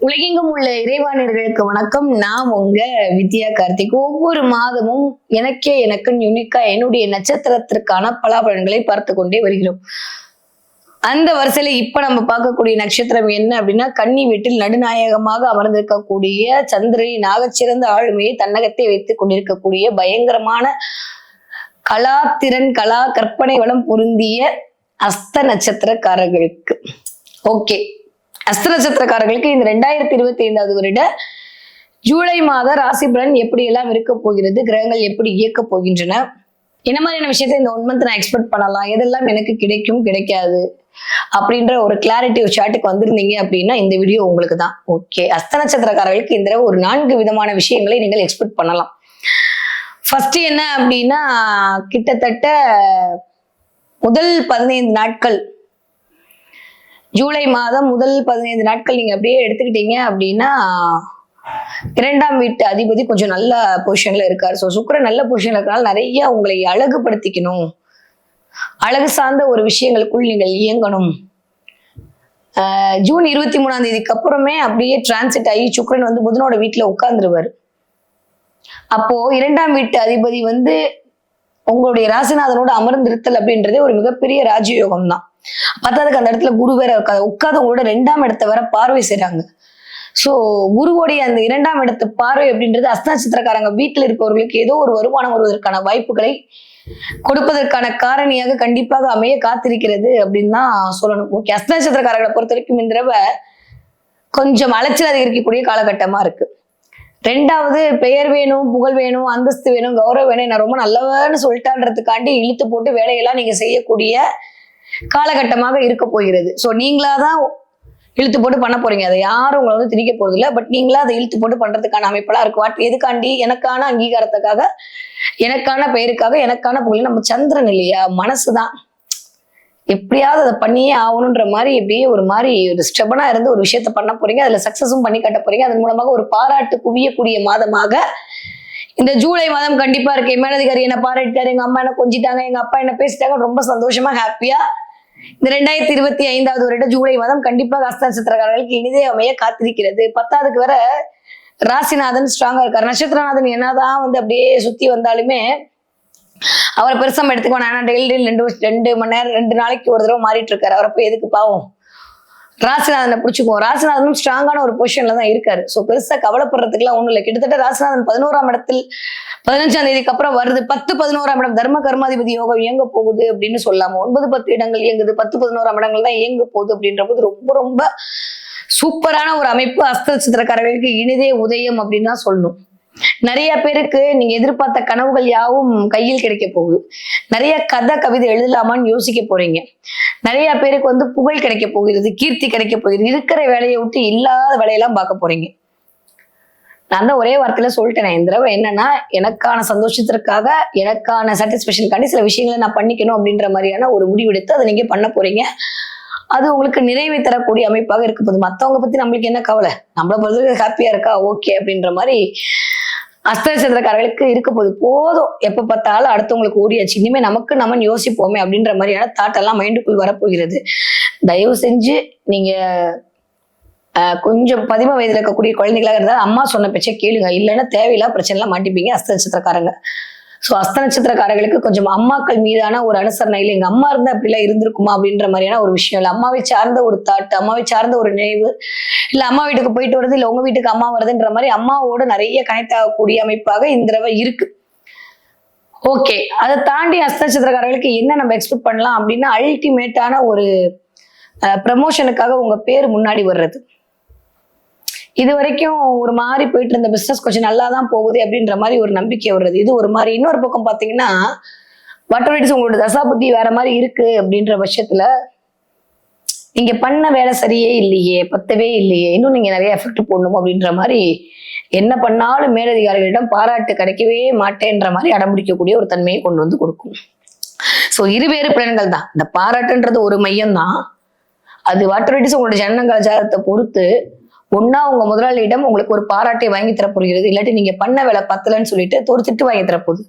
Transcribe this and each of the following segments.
உலகெங்கும் உள்ள இறைவாணியர்களுக்கு வணக்கம். நான் உங்க வித்யா கார்த்திக். ஒவ்வொரு மாதமும் எனக்கே எனக்கு யுனிக்கா என்னுடைய நட்சத்திரத்திற்கான பலாபலன்களை பார்த்து கொண்டே வருகிறோம். அந்த வரிசையில இப்ப நம்ம பார்க்கக்கூடிய நட்சத்திரம் என்ன அப்படின்னா கன்னி வீட்டில் நடுநாயகமாக அமர்ந்திருக்கக்கூடிய சந்திரனின் நாகச்சிறந்த ஆளுமையை தன்னகத்தை வைத்துக் கொண்டிருக்கக்கூடிய பயங்கரமான கலாத்திறன் கலா கற்பனை வளம் பொருந்திய அஸ்த நட்சத்திரக்காரர்களுக்கு. ஓகே. அஸ்த நட்சத்திரக்காரர்களுக்கு இந்த ரெண்டாயிரத்தி இருபத்தி ஐந்தாவது வருட ஜூலை மாத ராசி பலன் எப்படி எல்லாம் இருக்க போகிறது கிரகங்கள் எப்படி இயக்க போகின்றன என்ன மாதிரியான விஷயத்த இந்த ஒன் மந்த் நான் எக்ஸ்பெக்ட் பண்ணலாம் எதெல்லாம் எனக்கு கிடைக்கும் கிடைக்காது அப்படின்ற ஒரு கிளாரிட்டி ஒரு சாட்டுக்கு வந்திருந்தீங்க அப்படின்னா இந்த வீடியோ உங்களுக்கு தான் ஓகே அஸ்த நட்சத்திரக்காரர்களுக்கு இந்த ஒரு நான்கு விதமான விஷயங்களை நீங்கள் எக்ஸ்பெக்ட் பண்ணலாம். ஃபர்ஸ்ட் என்ன அப்படின்னா கிட்டத்தட்ட முதல் பதினைந்து நாட்கள் ஜூலை மாதம் முதல் பதினைந்து நாட்கள் நீங்க அப்படியே எடுத்துக்கிட்டீங்க அப்படின்னா இரண்டாம் வீட்டு அதிபதி கொஞ்சம் நல்ல பொசிஷன்ல இருக்காரு. ஸோ சுக்கரன் நல்ல பொசிஷன்ல இருக்கனால நிறைய உங்களை அழகுபடுத்திக்கணும். அழகு சார்ந்த ஒரு விஷயங்களுக்குள் நீங்கள் இயங்கணும். ஜூன் இருபத்தி மூணாம் தேதிக்கு அப்புறமே அப்படியே டிரான்சிட் ஆகி சுக்கரன் வந்து புதனோட வீட்டில் உட்காந்துருவார் அப்போ இரண்டாம் வீட்டு அதிபதி வந்து உங்களுடைய ராசிநாதனோட அமர்ந்திருத்தல் அப்படின்றதே ஒரு மிகப்பெரிய ராஜயோகம் தான் பத்தாவதுக்கு அந்த இடத்துல குரு வேற உட்காதவங்களோட உட்காந்து ரெண்டாம் இடத்தை வேற பார்வை செய்றாங்க. சோ குருவோடைய அந்த இரண்டாம் இடத்து பார்வை அப்படின்றது அஸ்தநட்சத்திரக்காரங்க வீட்டில் இருப்பவர்களுக்கு ஏதோ ஒரு வருமானம் வருவதற்கான வாய்ப்புகளை கொடுப்பதற்கான காரணியாக கண்டிப்பாக அமைய காத்திருக்கிறது அப்படின்னு தான் சொல்லணும். ஓகே அஸ்தநட்சத்திரக்காரர்களை பொறுத்த வரைக்கும் இந்த தடவை கொஞ்சம் அலைச்சல் அதிகரிக்கக்கூடிய காலகட்டமா இருக்கு. ரெண்டாவது பெயர் வேணும் புகழ் வேணும் அந்தஸ்து வேணும் கௌரவம் வேணும் நான் ரொம்ப நல்லவன்னு சொல்லிட்டான்றதுக்காண்டி இழுத்து போட்டு வேலையெல்லாம் நீங்க செய்யக்கூடிய காலகட்டமாக இருக்க போகிறது. ஸோ நீங்களா தான் இழுத்து போட்டு பண்ண போறீங்க. அதை யாரும் உங்களை வந்து திணிக்க போறது இல்லை பட் நீங்களா அதை இழுத்து போட்டு பண்றதுக்கான அமைப்பெல்லாம் இருக்கு வாட் எதுக்காண்டி எனக்கான அங்கீகாரத்துக்காக எனக்கான பெயருக்காக எனக்கான புகழ் நம்ம சந்திரன் இல்லையா? மனசுதான் எப்படியாவது அதை பண்ணியே ஆகணுன்ற மாதிரி இப்படியே ஒரு மாதிரி ஒரு ஸ்டெபனா இருந்து ஒரு விஷயத்த பண்ண போறீங்க. அதுல சக்சஸும் பண்ணி காட்ட போறீங்க. அதன் மூலமாக ஒரு பாராட்டு குவியக்கூடிய மாதமாக இந்த ஜூலை மாதம் கண்டிப்பா இருக்கு. மேலதிகாரி என்ன பாராட்டிட்டாரு. எங்க அம்மா என்ன கொஞ்சிட்டாங்க. எங்க அப்பா என்ன பேசிட்டாங்க. ரொம்ப சந்தோஷமா ஹாப்பியா இந்த ரெண்டாயிரத்தி இருபத்தி ஐந்தாவது வருட ஜூலை மாதம் கண்டிப்பாக ஹஸ்த நட்சத்திரக்காரர்களுக்கு இனிதே அமைய காத்திருக்கிறது. பத்தாவதுக்கு வர ராசிநாதன் ஸ்ட்ராங்கா இருக்காரு. நட்சத்திரநாதன் என்னதான் வந்து அப்படியே சுத்தி வந்தாலுமே அவரை பெருசா எடுத்துக்கோ நான் டெய்லி ரெண்டு ரெண்டு மணி நேரம் ரெண்டு நாளைக்கு ஒரு தடவை மாறிட்டு இருக்காரு. அவரை போய் எதுக்கு பாவம்? ராசிநாதனை பிடிச்சிக்குவோம். ராசிநாதனும் ஸ்ட்ராங்கான ஒரு பொசிஷன்ல தான் இருக்காரு. ஸோ பெருசா கவலைப்படுறதுக்குலாம் ஒன்றும் இல்லை. கிட்டத்தட்ட ராசிநாதன் பதினோராம் இடத்தில் பதினஞ்சாம் தேதிக்கு அப்புறம் வருது. பத்து பதினோராம் இடம் தர்ம கர்மாதிபதி யோகம் இயங்க போகுது அப்படின்னு சொல்லாம ஒன்பது பத்து இடங்கள் இயங்குது. பத்து பதினோராம் இடங்கள் தான் இயங்க போகுது அப்படின்ற போது ரொம்ப ரொம்ப சூப்பரான ஒரு அமைப்பு அஸ்த நட்சத்திரக்காரர்களுக்கு இனிதே உதயம் அப்படின்னு தான் சொல்லணும். நிறைய பேருக்கு நீங்க எதிர்பார்த்த கனவுகள் யாவும் கையில் கிடைக்க போகுது. நிறைய கதை கவிதை எழுதலாமான்னு யோசிக்க போறீங்க. நிறைய பேருக்கு வந்து புகழ் கிடைக்க போகிறது கீர்த்தி கிடைக்க போகிறது இருக்கிற வேலையை விட்டு இல்லாத வேலையெல்லாம் பார்க்க போறீங்க. நான் தான் ஒரே வார்த்தையில சொல்லிட்டேன் இந்த தடவை என்னன்னா எனக்கான சந்தோஷத்திற்காக எனக்கான சாட்டிஸ்பேஷனுக்காண்டி சில விஷயங்களை நான் பண்ணிக்கணும் அப்படின்ற மாதிரியான ஒரு முடிவெடுத்து அதை நீங்க பண்ண போறீங்க. அது உங்களுக்கு நிறைவை தரக்கூடிய அமைப்பாக இருக்க போகுது. மத்தவங்க பத்தி நம்மளுக்கு என்ன கவலை? நம்மளை பொறுத்தவரைக்கும் ஹாப்பியா இருக்கா? ஓகே அப்படின்ற மாதிரி அஸ்தநட்சத்திரக்காரர்களுக்கு இருக்க போகுது போதும். எப்ப பார்த்தாலும் அடுத்தவங்களுக்கு ஓடியாச்சு இனிமே நமக்கு நம்ம யோசிப்போமே அப்படின்ற மாதிரியான தாட்டெல்லாம் மைண்டுக்குள் வரப்போகிறது. தயவு செஞ்சு நீங்க கொஞ்சம் பதிம வயதுல இருக்கக்கூடிய குழந்தைகளாக இருந்தால் அம்மா சொன்ன பேச்சை கேளுங்க. இல்லைன்னா தேவையில்லா பிரச்சனைலாம் மாட்டிப்பீங்க அஸ்த நட்சத்திரக்காரங்க ஸோ அஸ்த நட்சத்திரக்காரர்களுக்கு கொஞ்சம் அம்மாக்கள் மீதான ஒரு அனுசரணை இல்லை எங்க அம்மா இருந்தால் அப்படிலாம் இருந்திருக்குமா? அப்படின்ற மாதிரியான ஒரு விஷயம் இல்லை. அம்மாவை சார்ந்த ஒரு தாட் அம்மாவை சார்ந்த ஒரு நினைவு இல்லை அம்மா வீட்டுக்கு போயிட்டு வருது இல்லை உங்க வீட்டுக்கு அம்மா வருதுன்ற மாதிரி அம்மாவோட நிறைய கனெக்ட் ஆகக்கூடிய அமைப்பாக இந்த தடவை இருக்கு. ஓகே அதை தாண்டி அஸ்த நட்சத்திரக்காரர்களுக்கு என்ன நம்ம எக்ஸ்பெக்ட் பண்ணலாம் அப்படின்னா அல்டிமேட்டான ஒரு ப்ரமோஷனுக்காக உங்க பேர் முன்னாடி வர்றது. இது வரைக்கும் ஒரு மாதிரி போயிட்டு இருந்த பிஸ்னஸ் கொஞ்சம் நல்லா தான் போகுது அப்படின்ற மாதிரி ஒரு நம்பிக்கை வருது இது ஒரு மாதிரி. இன்னொரு பக்கம் பார்த்தீங்கன்னா வட்டவடிச்சு உங்களோட தசாபுத்தி வேற மாதிரி இருக்கு அப்படின்ற பட்சத்துல நீங்க பண்ண வேலை சரியே இல்லையே பத்தவே இல்லையே இன்னும் நீங்க நிறைய எஃபெக்ட் போடணும் அப்படின்ற மாதிரி என்ன பண்ணாலும் மேலதிகாரிகளிடம் பாராட்டு கிடைக்கவே மாட்டேன்ற மாதிரி அடம்பிடிக்கக்கூடிய ஒரு தன்மையை கொண்டு வந்து கொடுக்கும். ஸோ இருவேறு பிளன்கள் தான். இந்த பாராட்டுன்றது ஒரு மையம் தான் அது வாட்டரைட்டிஸ் உங்களோட ஜனன கலாச்சாரத்தை பொறுத்து ஒன்னா உங்க முதலாளியிடம் உங்களுக்கு ஒரு பாராட்டை வாங்கி தரப்போகிறது. இல்லாட்டி நீங்க பண்ண வேலை பத்தலன்னு சொல்லிட்டு ஒரு திட்டு வாங்கி தரப்போகுது.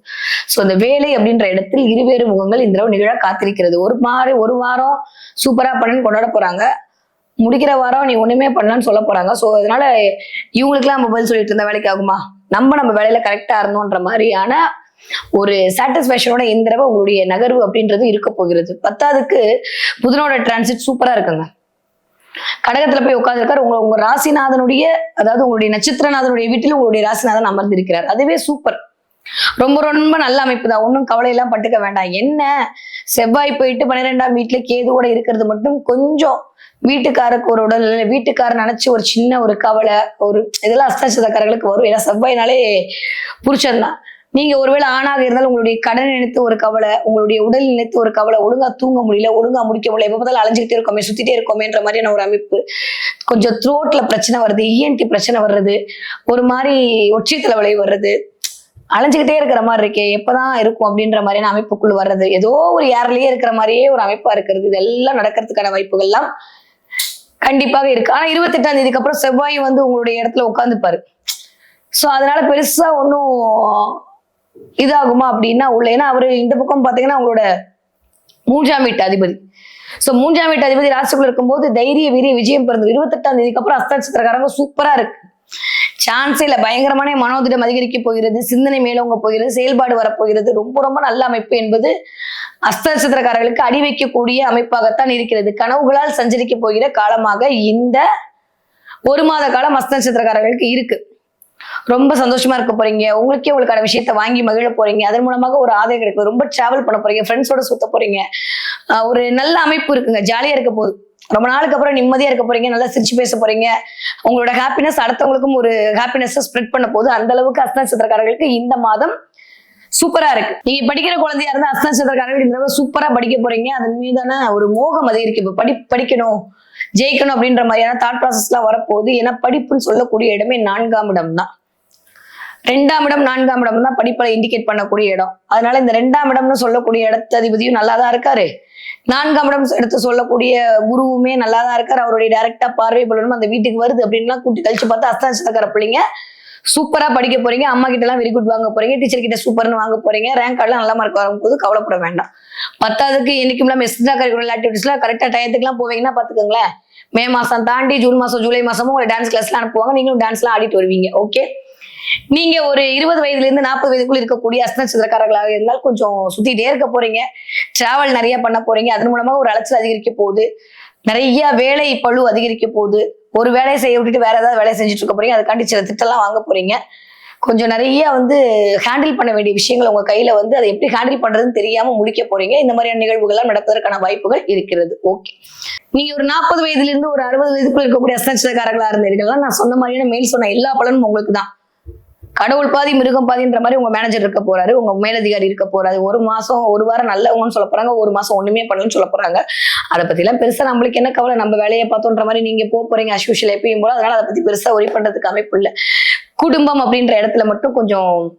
ஸோ அந்த வேலை அப்படின்ற இடத்தில் இருவேறு முகங்கள் இந்த தடவை நிகழ காத்திருக்கிறது. ஒரு மாதிரி ஒரு வாரம் சூப்பரா பலன் கொண்டாட போறாங்க. முடிக்கிற வாரம் நீ ஒண்ணுமே பண்ணலான்னு சொல்ல போறாங்க. ஸோ அதனால இவங்களுக்குலாம் நம்ம பதில் சொல்லிட்டு இருந்த வேலைக்கு ஆகுமா? நம்ம நம்ம வேலையில கரெக்டா இருந்தோன்ற மாதிரியான ஒரு சாட்டிஸ்பேக்ஷனோட இந்த தடவை உங்களுடைய நகர்வு அப்படின்றது இருக்க போகிறது. பத்தாவதுக்கு புதனோட டிரான்சிட் சூப்பரா இருக்குங்க. கடகத்துல போய் உட்காந்துருக்காரு உங்க உங்க ராசிநாதனுடைய அதாவது உங்களுடைய நட்சத்திரநாதனுடைய வீட்டில் உங்களுடைய ராசிநாதன் அமர்ந்திருக்கிறார். அதுவே சூப்பர் ரொம்ப ரொம்ப நல்ல அமைப்பு தான். ஒன்றும் கவலை எல்லாம் பட்டுக்க வேண்டாம். என்ன? செவ்வாய் போயிட்டு பன்னிரெண்டாம் வீட்டுல கேதுவோட இருக்கிறது மட்டும் கொஞ்சம் வீட்டுக்காருக்கு ஒரு உடல் வீட்டுக்காரர் நினைச்சு ஒரு சின்ன ஒரு கவலை ஒரு இதெல்லாம் அஸ்தசதக்காரர்களுக்கு வரும். ஏன்னா செவ்வாய்னாலே புரிச்சதுதான் நீங்க ஒருவேளை ஆணாக இருந்தாலும் உங்களுடைய கடன் நினைத்து ஒரு கவலை உங்களுடைய உடல் நினைத்து ஒரு கவலை ஒழுங்கா தூங்க முடியல ஒழுங்கா முடிக்க முடியல எப்ப பார்த்தாலும் அலைஞ்சிக்கிட்டே இருக்கோமே சுத்திட்டே இருக்கோமேன்ற மாதிரியான ஒரு அமைப்பு. கொஞ்சம் த்ரோட்ல பிரச்சனை வருது இஎன்டி பிரச்சனை வர்றது ஒரு மாதிரி ஒற்றை தலைவலி வர்றது. அலைஞ்சுக்கிட்டே இருக்கிற மாதிரி இருக்கே எப்பதான் இருக்கும் அப்படின்ற மாதிரியான அமைப்புக்குள் வர்றது. ஏதோ ஒரு ஏர்லயே இருக்கிற மாதிரியே ஒரு அமைப்பா இருக்கிறது. இதெல்லாம் நடக்கிறதுக்கான வாய்ப்புகள்லாம் கண்டிப்பாக இருக்கு. ஆனா இருபத்தெட்டாம் தேதிக்கு அப்புறம் செவ்வாய் வந்து உங்களுடைய இடத்துல உட்காந்துப்பாரு ஸோ அதனால பெருசா ஒன்றும் இதாகுமா அப்படின்னா உள்ள ஏன்னா அவர் இந்த பக்கம் பாத்தீங்கன்னா அவங்களோட மூன்றாம் வீட்டு அதிபதி. சோ மூன்றாம் வீட்டு அதிபதி ராசிக்குள்ள இருக்கும்போது தைரிய வீரிய விஜயம் பிறந்தது. இருபத்தெட்டாம் தேதிக்கு அப்புறம் அஸ்த நட்சத்திரக்காரங்க சூப்பரா இருக்கு. சான்ஸே இல்லை பயங்கரமான மனோதிடம் அதிகரிக்க போகிறது சிந்தனை மேலோங்க போகிறது செயல்பாடு வரப்போகிறது ரொம்ப ரொம்ப நல்ல அமைப்பு என்பது அஸ்த நட்சத்திரக்காரர்களுக்கு அடி வைக்கக்கூடிய அமைப்பாகத்தான் இருக்கிறது. கனவுகளால் சஞ்சரிக்க போகிற காலமாக இந்த ஒரு மாத காலம் அஸ்த நட்சத்திரக்காரர்களுக்கு இருக்கு. ரொம்ப சந்தோஷமா இருக்க போறீங்க. உங்களுக்கே உங்களுக்கான விஷயத்த வாங்கி மகிழ போறீங்க. அதன் மூலமாக ஒரு ஆதாயம் கிடைக்கும். ரொம்ப டிராவல் பண்ண போறீங்க. ஃப்ரெண்ட்ஸோட சுத்த போறீங்க. ஒரு நல்ல அமைப்பு இருக்குங்க. ஜாலியா இருக்க போகுது ரொம்ப நாளுக்கு அப்புறம் நிம்மதியா இருக்க போறீங்க. நல்லா சிரிச்சு பேச போறீங்க. உங்களோட ஹாப்பினஸ் அடுத்தவங்களுக்கும் ஒரு ஹாப்பினஸ் ஸ்ப்ரெட் பண்ண போகுது அந்த அளவுக்கு அஸ்த சித்திரக்காரர்களுக்கு இந்த மாதம் சூப்பரா இருக்கு. நீங்க படிக்கிற குழந்தையா இருந்தா அஸ்த சித்திரக்காரர்கள் இந்த தடவை சூப்பரா படிக்க போறீங்க. அதன் மீதான ஒரு மோகம் அதிகரிக்கு இப்ப படி படிக்கணும். ஜெயிக்கணும் அப்படின்ற மாதிரியான தாட் ப்ராசஸ் எல்லாம் வரப்போகுது. ஏன்னா படிப்புன்னு சொல்லக்கூடிய இடமே நான்காம் இடம் தான் ரெண்டாம் இடம் நான்காம் இடம் தான் படிப்பை இண்டிகேட் பண்ணக்கூடிய இடம். அதனால இந்த ரெண்டாம் இடம்னு சொல்லக்கூடிய இடத்து அதிபதியும் நல்லா தான் இருக்காரு. நான்காம் இடம் எடுத்து சொல்லக்கூடிய குருவுமே நல்லா தான் இருக்காரு. அவருடைய டைரக்டா பார்வை பலனும் அந்த வீட்டுக்கு வருது அப்படின்லாம் கூட்டி கழிச்சு பார்த்தா அஸ்தானச்சக்கார பிள்ளைங்க சூப்பரா படிக்க போறீங்க. அம்மா கிட்ட எல்லாம் வெரி குட் வாங்க போறீங்க. டீச்சர் கிட்ட சூப்பர்னு வாங்க போறீங்க. ரேங்க் கார்டுலாம் நல்ல மார்க் வரும்போது கவலைப்பட வேண்டாம். பத்தாவதுக்கு என்னைக்கும் இல்லாம எக்ஸ்ட்ரா கரிக்குலர் ஆக்டிவிட்டிஸ்லாம் கரெக்டா டயத்துக்குலாம் போவீங்கன்னா பாத்துக்கோங்களேன் மே மாசம் தாண்டி ஜூன் மாசம் ஜூலை மாசமும் உங்களை டான்ஸ் கிளாஸ்லாம் அனுப்புவாங்க. நீங்களும் டான்ஸ்லாம் ஆடிட்டு வருவீங்க. ஓகே நீங்க ஒரு இருபது வயதுல இருந்து நாற்பது வயதுக்குள்ள இருக்கக்கூடிய அஸ்த நட்சத்திரக்காரர்களாக இருந்தால் கொஞ்சம் சுத்திட்டே இருக்க போறீங்க. டிராவல் நிறைய பண்ண போறீங்க. அதன் மூலமா ஒரு அலைச்சல் அதிகரிக்க போகுது. நிறைய வேலை பழு அதிகரிக்க போகுது. ஒரு வேலையை செய்ய விட்டுட்டு வேற ஏதாவது வேலையை செஞ்சுட்டு இருக்க போறீங்க. அதுக்காண்டி சில திட்டம்லாம் வாங்க போறீங்க. கொஞ்சம் நிறைய வந்து ஹேண்டில் பண்ண வேண்டிய விஷயங்கள் உங்க கையில வந்து அதை எப்படி ஹேண்டில் பண்றதுன்னு தெரியாம முழிக்க போறீங்க. இந்த மாதிரியான நிகழ்வுகள்லாம் நடப்பதற்கான வாய்ப்புகள் இருக்கிறது. ஓகே நீங்க ஒரு நாற்பது வயதுல இருந்து ஒரு அறுபது வயதுக்குள்ள இருக்கக்கூடிய அஸ்தநட்சத்திரக்காரர்களா இருந்தீர்கள்னா நான் சொன்ன மாதிரியான மேல் சொன்ன எல்லா பலனும் உங்களுக்கு தான் கடவுள் பாதி மிருகம் பாதின்ற மாதிரி உங்க மேனேஜர் இருக்க போறாரு. உங்க மேலதிகாரி இருக்க போறாரு. ஒரு மாசம் ஒரு வாரம் நல்லவங்கன்னு சொல்ல போறாங்க. ஒரு மாசம் ஒண்ணுமே பண்ணலன்னு சொல்ல போறாங்க. அதை பத்தி எல்லாம் பெருசா நம்மளுக்கு என்ன கவலை? நம்ம வேலையை பார்த்தோன்ற மாதிரி நீங்க போக போறீங்க. அஸ்யூஷியல் எப்பயும் போல. அதனால அதை பத்தி பெருசா ஒரி பண்றதுக்கு அமைப்பு இல்லை. குடும்பம் அப்படின்ற இடத்துல மட்டும் கொஞ்சம்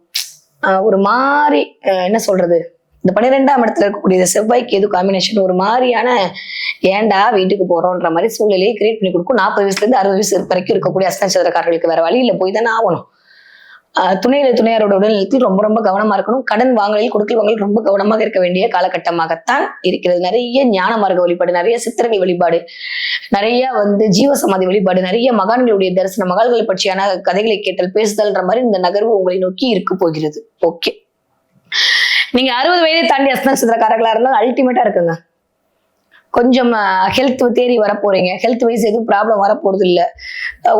ஆஹ், ஒரு மாதிரி என்ன சொல்றது? இந்த பன்னிரெண்டாம் இடத்துல இருக்கக்கூடிய செவ்வாய்க்கு எது காம்பினேஷன் ஒரு மாதிரியான ஏன்டா வீட்டுக்கு போறோன்ற மாதிரி சூழ்நிலையை கிரியேட் பண்ணி கொடுக்கும். நாற்பது வயசுல இருந்து அறுபது வயசு வரைக்கும் இருக்கக்கூடிய அஸ்தநட்சத்திரக்காரர்களுக்கு வேற வழியில போய் தானே ஆகணும். துணையில துணையாரோட உடல்நலத்தில் ரொம்ப ரொம்ப கவனமா இருக்கணும். கடன் வாங்கலில் கொடுக்கல் வாங்கல் ரொம்ப கவனமாக இருக்க வேண்டிய காலகட்டமாகத்தான் இருக்கிறது. நிறைய ஞான மார்க்க வழிபாடு நிறைய சித்திரங்கள் வழிபாடு நிறைய வந்து ஜீவசமாதி வழிபாடு நிறைய மகான்களுடைய தரிசன மகான்களை பற்றியான கதைகளை கேட்டல் பேசுதல்ன்ற மாதிரி இந்த நகர்வு உங்களை நோக்கி இருக்க போகிறது. ஓகே. நீங்க அறுபது வயதை தாண்டி அஸ்தநட்சத்திரக்காரர்களா இருந்தால் அல்டிமேட்டா இருக்குங்க. கொஞ்சம் ஹெல்த் தேடி வர போறீங்க ஹெல்த் வைஸ் எதுவும் ப்ராப்ளம் வரப்போறது இல்லை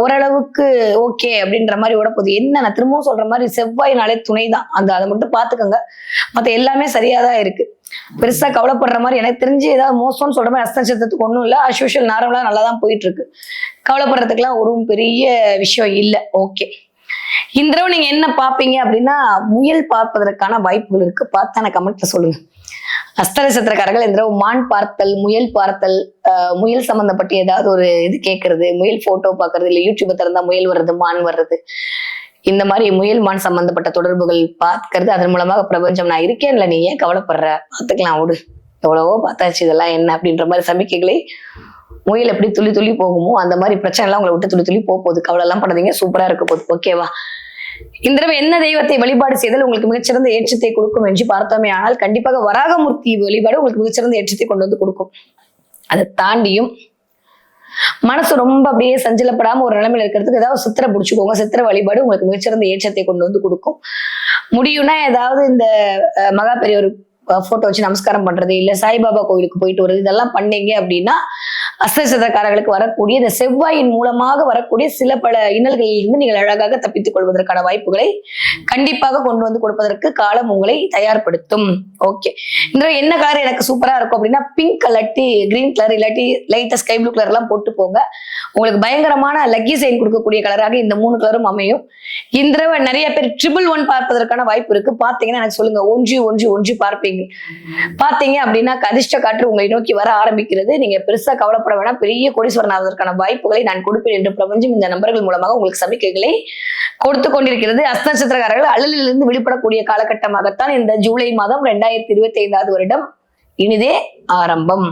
ஓரளவுக்கு ஓகே அப்படின்ற மாதிரி ஓட போகுது என்ன நான் திரும்பவும் சொல்ற மாதிரி செவ்வாய்னாலே துணை தான் அந்த அதை மட்டும் பாத்துக்கோங்க மற்ற எல்லாமே சரியா தான் இருக்கு. பெருசா கவலைப்படுற மாதிரி எனக்கு தெரிஞ்சு ஏதாவது மோசம்னு சொல்ற மாதிரி அஸ்தநட்சத்திரத்துக்கு ஒன்றும் இல்லை. அஸ்யூஷுவல் நார்மலாக நல்லா தான் போயிட்டு இருக்கு. கவலைப்படுறதுக்குலாம் ஒரு பெரிய விஷயம் இல்லை. ஓகே இந்த தடவை நீங்க என்ன பார்ப்பீங்க அப்படின்னா முயல் பார்ப்பதற்கான வாய்ப்புகள் இருக்கு. பார்த்தான கமெண்ட்ல சொல்லுங்க. அஸ்தநட்சத்திரக்காரர்கள் இந்த தடவை மான் பார்த்தல் முயல் பார்த்தல் முயல் சம்பந்தப்பட்ட ஏதாவது ஒரு இது கேட்கறது முயல் போட்டோ பார்க்கறது இல்லை யூடியூப் திறந்தா முயல் வர்றது மான் வர்றது. இந்த மாதிரி முயல் மான் சம்பந்தப்பட்ட தொடர்புகள் பார்க்கறது அதன் மூலமாக பிரபஞ்சம் நான் இருக்கேன்ல நீ ஏன் கவலைப்படுற? பார்த்துக்கலாம் விடு எவ்வளவோ பார்த்தாச்சு இதெல்லாம் என்ன அப்படின்ற மாதிரி சமிக்கைகளை முயல் எப்படி துள்ளி துள்ளி போகுமோ அந்த மாதிரி பிரச்சனை எல்லாம் உங்களை விட்டு துள்ளி துள்ளி போக போகுது. கவலை எல்லாம் பண்ணாதீங்க. சூப்பரா இருக்க போகுது. ஓகேவா இந்த தடவை என்ன தெய்வத்தை வழிபாடு செய்தால் உங்களுக்கு மிகச்சிறந்த ஏற்றத்தை கொடுக்கும் என்று பார்த்தோமே. ஆனால் கண்டிப்பாக வராகமூர்த்தி வழிபாடு உங்களுக்கு மிகச்சிறந்த ஏற்றத்தை கொண்டு வந்து கொடுக்கும். அதை தாண்டியும் மனசு ரொம்ப அப்படியே சஞ்சலப்படாம ஒரு நிலைமையில இருக்கிறதுக்கு ஏதாவது சித்திரை பிடிச்சிக்கோங்க சித்திரை வழிபாடு உங்களுக்கு மிகச்சிறந்த ஏற்றத்தை கொண்டு வந்து கொடுக்கும். முடியும்னா ஏதாவது இந்த மகா மகா பெரியவர் போட்டோ வச்சு நமஸ்காரம் பண்றது இல்ல சாய்பாபா கோவிலுக்கு போயிட்டு வருது இதெல்லாம் பண்ணீங்க அப்படின்னா அஸ்தசதக்காரர்களுக்கு வரக்கூடிய இந்த செவ்வாயின் மூலமாக வரக்கூடிய சில பல இன்னல்களில் இருந்து நீங்கள் அழகாக தப்பித்துக் கொள்வதற்கான வாய்ப்புகளை கண்டிப்பாக கொண்டு வந்து கொடுப்பதற்கு காலம் உங்களை தயார்படுத்தும். ஓகே இந்த என்ன கலர் எனக்கு சூப்பரா இருக்கும் அப்படின்னா பிங்க் இல்லாட்டி கிரீன் கலர் இல்லாட்டி லைட்டா ஸ்கை ப்ளூ கலர் எல்லாம் போட்டு போங்க. உங்களுக்கு பயங்கரமான லக்கி சைன் கொடுக்கக்கூடிய கலராக இந்த மூணு கலரும் அமையும். இந்த தடவை நிறைய பேர் ட்ரிபிள் ஒன் பார்ப்பதற்கான வாய்ப்பு இருக்கு. பாத்தீங்கன்னா எனக்கு சொல்லுங்க ஒன்று ஒன்று ஒன்று பார்ப்பீங்க. பாத்தீங்க அப்படின்னா கதிஷ்ட காற்று உங்களை நோக்கி வர ஆரம்பிக்கிறது. நீங்க பெருசா கவலைப்பட வேணாம். பெரிய கோடீஸ்வரன் ஆவதற்கான வாய்ப்புகளை நான் கொடுப்பேன் என்று பிரபஞ்சம் இந்த நம்பர்கள் மூலமாக உங்களுக்கு சமிக்கைகளை கொடுத்து கொண்டிருக்கிறது. அஸ்த நட்சத்திரக்காரர்கள் அழலிலிருந்து விடுபடக்கூடிய காலகட்டமாகத்தான் இந்த ஜூலை மாதம் ரெண்டாயிரத்தி இருபத்தி ஐந்தாவது வருடம் இனிதே ஆரம்பம்.